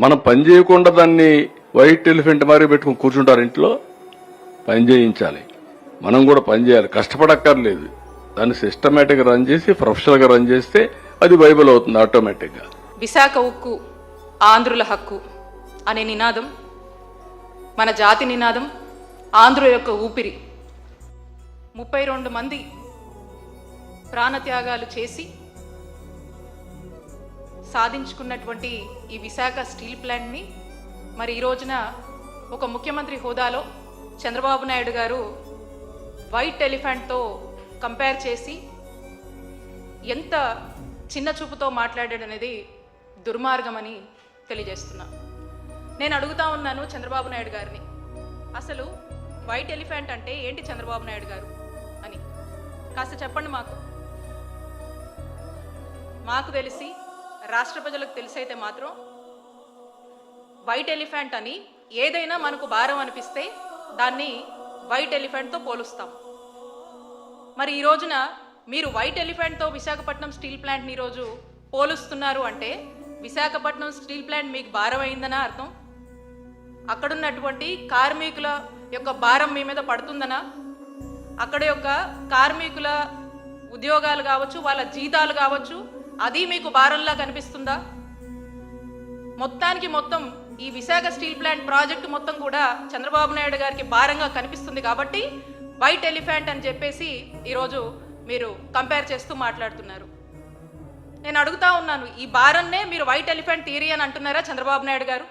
మనం పని చేయకుండా దాన్ని వైట్ ఎలిఫెంట్ మరి పెట్టుకుని కూర్చుంటారు ఇంట్లో పని చేయించాలి. మనం కూడా పని చేయాలి. కష్టపడక్కర్లేదు. దాన్ని సిస్టమేటిక్గా రన్ చేసి ప్రొఫెషనల్గా రన్ చేస్తే అది బైబిల్ అవుతుంది ఆటోమేటిక్గా విశాఖ ఉక్కు ఆంధ్రుల హక్కు అనే నినాదం మన జాతి నినాదం ఆంధ్రుల యొక్క ఊపిరి. ముప్పై రెండు మంది ప్రాణత్యాగాలు చేసి సాధించుకున్నటువంటి ఈ విశాఖ స్టీల్ ప్లాంట్ని మరి ఈ రోజున ఒక ముఖ్యమంత్రి హోదాలో చంద్రబాబు నాయుడు గారు వైట్ ఎలిఫెంట్తో కంపేర్ చేసి ఎంత చిన్న చూపుతో మాట్లాడాడు అనేది దుర్మార్గమని తెలియజేస్తున్నా. నేను అడుగుతా ఉన్నాను చంద్రబాబు నాయుడు గారిని అసలు వైట్ ఎలిఫెంట్ అంటే ఏంటి చంద్రబాబు నాయుడు గారు అని? కాస్త చెప్పండి మాకు. మాకు తెలిసి రాష్ట్ర ప్రజలకు తెలిసైతే మాత్రం వైట్ ఎలిఫెంట్ అని ఏదైనా మనకు భారం అనిపిస్తే దాన్ని వైట్ ఎలిఫెంట్తో పోలుస్తాం. మరి ఈ రోజున మీరు వైట్ ఎలిఫెంట్తో విశాఖపట్నం స్టీల్ ప్లాంట్ని ఈరోజు పోలుస్తున్నారు అంటే విశాఖపట్నం స్టీల్ ప్లాంట్ మీకు భారం అయిందనా అర్థం? అక్కడున్నటువంటి కార్మికుల యొక్క భారం మీ మీద పడుతుందనా? అక్కడ యొక్క కార్మికుల ఉద్యోగాలు కావచ్చు వాళ్ళ జీతాలు కావచ్చు అది మీకు భారంలా కనిపిస్తుందా? మొత్తానికి మొత్తం ఈ విశాఖ స్టీల్ ప్లాంట్ ప్రాజెక్టు మొత్తం కూడా చంద్రబాబు నాయుడు గారికి భారంగా కనిపిస్తుంది కాబట్టి వైట్ ఎలిఫెంట్ అని చెప్పేసి ఈరోజు మీరు కంపేర్ చేస్తూ మాట్లాడుతున్నారు. నేను అడుగుతా ఉన్నాను ఈ భారన్నే మీరు వైట్ ఎలిఫెంట్ థియరీ అని అంటున్నారా చంద్రబాబు నాయుడు గారు?